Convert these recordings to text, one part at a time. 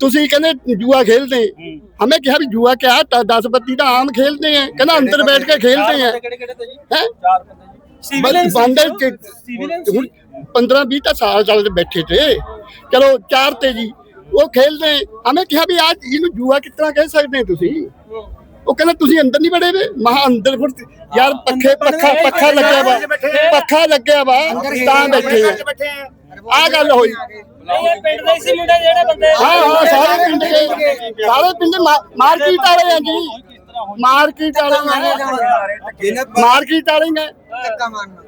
ਤੁਸੀਂ ਕਹਿੰਦੇ ਜੂਆ ਖੇਲਦੇ। ਹਮੇ ਕਿਹਾ ਵੀ ਜੂਆ ਕਿਆ ਤਾਂ 10 ਬੱਤੀ ਤਾਂ ਆਮ ਖੇਲਦੇ हैं ਕਹਿੰਦਾ ਅੰਦਰ ਬੈਠ ਕੇ ਖੇਲਦੇ हैं ਕਿਹੜੇ ਕਿਹੜੇ ਤੇ ਜੀ ਹੈ? ਚਾਰ ਬੰਦੇ ਜੀ। ਬੰਦੇ ਹੁਣ 15 20 ਤਾਂ ਸਾਲ ਚੱਲਦੇ ਬੈਠੇ ਤੇ। ਚਲੋ ਚਾਰ ਤੇ ਜੀ। ਉਹ ਖੇਲਦੇ ਹਮੇ ਕਿਹਾ ਵੀ ਅੱਜ ਇਹਨੂੰ ਜੂਆ ਕਿਸ ਤਰ੍ਹਾਂ ਕਹਿ ਸਕਦੇ ਹੋ ਤੁਸੀਂ? ਉਹ ਕਹਿੰਦਾ ਤੁਸੀਂ ਅੰਦਰ ਨਹੀਂ ਵੜੇ ਵੇ? ਮਹਾ ਅੰਦਰ ਫਿਰ ਯਾਰ ਪੱਖੇ ਪੱਖਾ ਪੱਖਾ ਲੱਗਿਆ ਵਾ। ਪੱਖਾ ਲੱਗਿਆ ਵਾ। ਤਾਂ ਬੈਠੇ ਆ। ਆ। ਗੱਲ ਹੋਈ। ਨਹੀਂ ਇਹ ਪਿੰਡ ਦੇ ਸੀ ਮੁੰਡੇ ਜਿਹੜੇ ਬੰਦੇ ਹਾਂ। ਸਾਰੇ ਪਿੰਡ ਮਾਰਕੀਟ ਵਾਲੇ ਆ ਜੀ। ਮਾਰਕੀਟ ਵਾਲੇ ਆ। ਮਾਰਕੀਟ ਵਾਲੇ ਨੇ।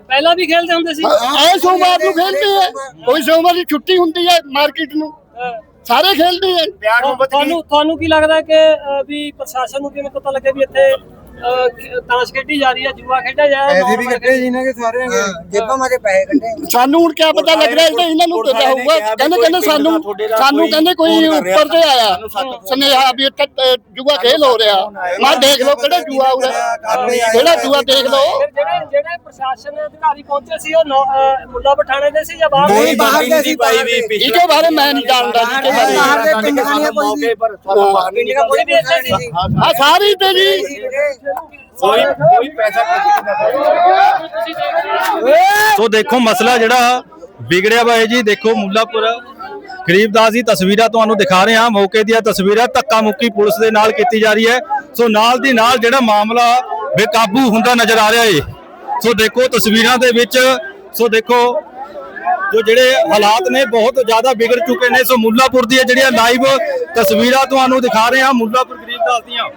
ਪਹਿਲਾਂ ਵੀ ਖੇਲਦੇ ਹੁੰਦੇ ਸੀ। ਐ ਸੋਮਵਾਰ ਨੂੰ ਖੇਲਦੇ ਆ। ਕੋਈ ਸੋਮਵਾਰ ਦੀ ਛੁੱਟੀ ਹੁੰਦੀ ਹੈ ਮਾਰਕੀਟ ਨੂੰ। ਸਾਰੇ ਖੇਲਦੇ ਆ। ਤੁਹਾਨੂੰ ਤੁਹਾਨੂੰ ਕੀ ਲੱਗਦਾ ਕਿ ਵੀ ਪ੍ਰਸ਼ਾਸਨ ਨੂੰ ਕਿਵੇਂ ਪਤਾ ਲੱਗੇ ਵੀ ਇੱਥੇ ਤਾਸ਼ ਖੇਡੀ ਜਾ ਰਹੀ ਹੈ ਜੂਆ ਖੇਡਿਆ ਜਾ ਰਿਹਾ ਪੈਸੇ ਵੀ ਕੱਟੇ ਜੀ ਇਹਨਾਂ ਕੇ ਸਾਰੇ ਜੇਬਾਂ ਮਾਰੇ ਪੈਸੇ ਕੱਟੇ। ਸਾਨੂੰ ਹੁਣ ਕਿਆ ਪਤਾ ਲੱਗ ਰਿਹਾ ਇਹ ਤਾਂ ਇਹਨਾਂ ਨੂੰ ਪਤਾ ਹੋਊਗਾ। ਕਹਿੰਦੇ ਕਹਿੰਦੇ ਸਾਨੂੰ ਸਾਨੂੰ ਕਹਿੰਦੇ ਕੋਈ ਉੱਪਰ ਤੇ ਆਇਆ। ਸੁਨੇਹਾ ਵੀ ਇੱਥੇ ਜੂਆ ਖੇਲ ਹੋ ਰਿਹਾ। ਮੈਂ ਦੇਖ ਲਓ ਕਿਹੜਾ ਜੂਆ ਉਰੇ ਕਿਹੜਾ ਜੂਆ ਦੇਖ ਲਓ। ਜਿਹੜੇ ਜਿਹੜੇ ਪ੍ਰਸ਼ਾਸਨ ਅਧਿਕਾਰੀ ਪਹੁੰਚੇ ਸੀ ਉਹ ਮੁੱਲਾ ਪਠਾਣੇ ਦੇ ਸੀ ਜਾਂ ਬਾਹਰ ਨਹੀਂ ਬਾਹਰ ਦੇ ਸੀ ਬਾਹਰ ਦੇ। ਇਹਦੇ ਬਾਰੇ ਮੈਂ ਨਹੀਂ ਜਾਣਦਾ ਜੀ ਇਹਦੇ ਬਾਰੇ। ਬਾਹਰ ਦੇ ਪਿੰਡ ਖਾਣੀਆਂ ਕੋਈ ਵੀ ਵੀ ਆ ਸਾਰੀ ਤੇ ਜੀ। ਕੋਈ ਕੋਈ ਪੈਸਾ ਸੋ ਦੇਖੋ ਮਸਲਾ ਜਿਹੜਾ ਵਿਗੜਿਆ ਵਾ ਜੀ, ਦੇਖੋ ਮੁੱਲਾਪੁਰ ਗਰੀਬਦਾਸ ਦੀ ਤਸਵੀਰਾਂ ਤੁਹਾਨੂੰ ਦਿਖਾ ਰਹੇ ਹਾਂ। ਮੌਕੇ ਦੀਆਂ ਤਸਵੀਰਾਂ ਧੱਕਾ ਮੁੱਕੀ ਪੁਲਿਸ ਦੇ ਨਾਲ ਕੀਤੀ ਜਾ ਰਹੀ ਹੈ। ਸੋ ਨਾਲ ਦੀ ਨਾਲ ਜਿਹੜਾ ਮਾਮਲਾ ਬੇਕਾਬੂ ਹੁੰਦਾ ਨਜ਼ਰ ਆ ਰਿਹਾ ਏ। ਸੋ ਦੇਖੋ ਤਸਵੀਰਾਂ ਦੇ ਵਿੱਚ, ਸੋ ਦੇਖੋ ਜੋ ਜਿਹੜੇ ਹਾਲਾਤ ਨੇ ਬਹੁਤ ਜ਼ਿਆਦਾ ਵਿਗੜ ਚੁੱਕੇ ਨੇ। ਸੋ ਮੁੱਲਾਪੁਰ ਦੀਆਂ ਜਿਹੜੀਆਂ ਲਾਈਵ ਤਸਵੀਰਾਂ ਤੁਹਾਨੂੰ ਦਿਖਾ ਰਹੇ ਹਾਂ। ਮੁੱਲਾਪੁਰ ਗਰੀਬਦਾਸ ਦੀਆਂ।